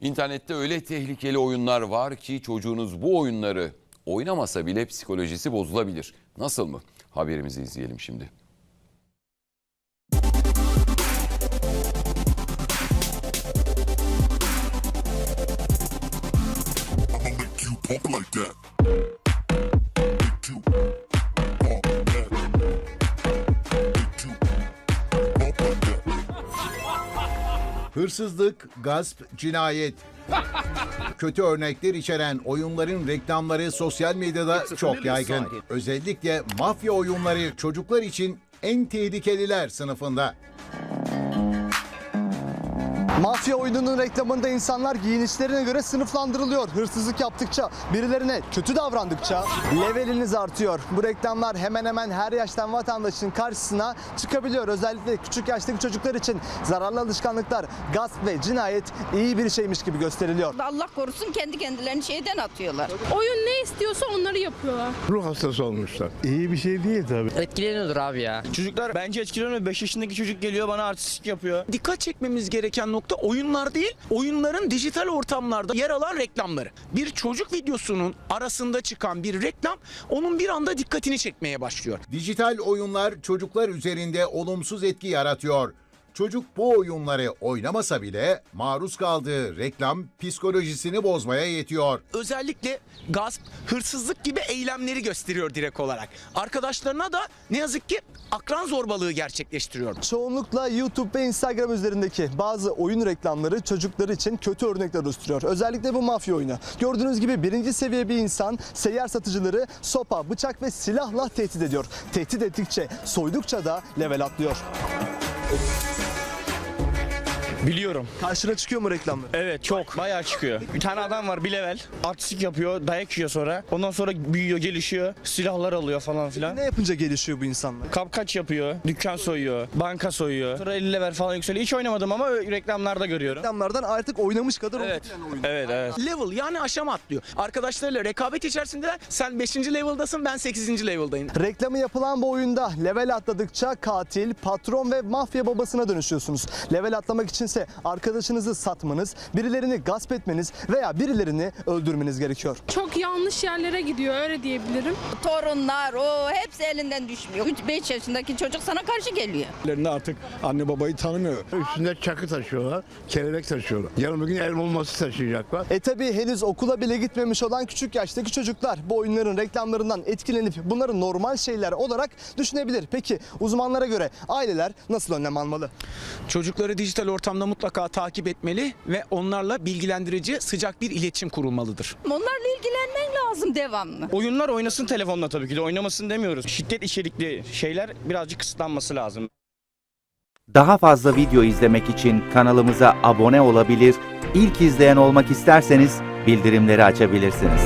İnternette öyle tehlikeli oyunlar var ki çocuğunuz bu oyunları oynamasa bile psikolojisi bozulabilir. Nasıl mı? Haberimizi izleyelim şimdi. Like that. Hırsızlık, gasp, cinayet. Kötü örnekler içeren oyunların reklamları sosyal medyada çok yaygın. Özellikle mafya oyunları çocuklar için en tehlikeliler sınıfında. Mafya oyununun reklamında insanlar giyinişlerine göre sınıflandırılıyor. Hırsızlık yaptıkça, birilerine kötü davrandıkça leveliniz artıyor. Bu reklamlar hemen hemen her yaştan vatandaşın karşısına çıkabiliyor. Özellikle küçük yaştaki çocuklar için zararlı alışkanlıklar, gasp ve cinayet iyi bir şeymiş gibi gösteriliyor. Allah korusun kendi kendilerini şeyden atıyorlar. Oyun ne istiyorsa onları yapıyorlar. ruh hastası olmuşlar. İyi bir şey değil tabii. Etkileniyordur abi ya. Çocuklar bence etkileniyor. 5 yaşındaki çocuk geliyor bana artistik yapıyor. Dikkat çekmemiz gereken nokta oyunlar değil, oyunların dijital ortamlarda yer alan reklamları. Bir çocuk videosunun arasında çıkan bir reklam onun bir anda dikkatini çekmeye başlıyor. Dijital oyunlar çocuklar üzerinde olumsuz etki yaratıyor. Çocuk bu oyunları oynamasa bile maruz kaldığı reklam psikolojisini bozmaya yetiyor. Özellikle gasp, hırsızlık gibi eylemleri gösteriyor direkt olarak. Arkadaşlarına da ne yazık ki akran zorbalığı gerçekleştiriyor. Çoğunlukla YouTube ve Instagram üzerindeki bazı oyun reklamları çocuklar için kötü örnekler oluşturuyor. Özellikle bu mafya oyunu. Gördüğünüz gibi birinci seviye bir insan seyyar satıcıları sopa, bıçak ve silahla tehdit ediyor. Tehdit ettikçe, soydukça da level atlıyor. Ops. Biliyorum. Karşına çıkıyor mu reklamlar? Evet çok. Bayağı çıkıyor. Bir tane adam var bir level. Artistik yapıyor, dayak yiyor sonra. Ondan sonra büyüyor, gelişiyor. Silahlar alıyor falan filan. Ne yapınca gelişiyor bu insanlar? Kapkaç yapıyor, dükkan soyuyor, banka soyuyor. Sonra 50 level falan yükseliyor. Hiç oynamadım ama reklamlarda görüyorum. Reklamlardan artık oynamış kadar Evet. yani oyunu. Evet, evet. Level yani aşama atlıyor. Arkadaşlarıyla rekabet içerisindeler. Sen 5. level'dasın, ben 8. level'dayım. Reklamı yapılan bu oyunda level atladıkça katil, patron ve mafya babasına dönüşüyorsunuz. Level atlamak içinse arkadaşınızı satmanız, birilerini gasp etmeniz veya birilerini öldürmeniz gerekiyor. Çok yanlış yerlere gidiyor öyle diyebilirim. Torunlar o hepsi elinden düşmüyor. 3-5 yaşındaki çocuk sana karşı geliyor. Ellerinde artık anne babayı tanımıyor. Üstünde çakı taşıyorlar, kelebek taşıyorlar. Yarın bir gün el bombası taşıyacaklar. E tabi henüz okula bile gitmemiş olan küçük yaştaki çocuklar bu oyunların reklamlarından etkilenip bunları normal şeyler olarak düşünebilir. Peki uzmanlara göre aileler nasıl önlem almalı? Çocukları dijital ortamda mutlaka takip etmeli ve onlarla bilgilendirici sıcak bir iletişim kurulmalıdır. Onlarla ilgilenmen lazım devamlı. Oyunlar oynasın telefonla tabii ki de oynamasın demiyoruz. Şiddet içerikli şeyler birazcık kısıtlanması lazım. Daha fazla video izlemek için kanalımıza abone olabilir, ilk izleyen olmak isterseniz bildirimleri açabilirsiniz.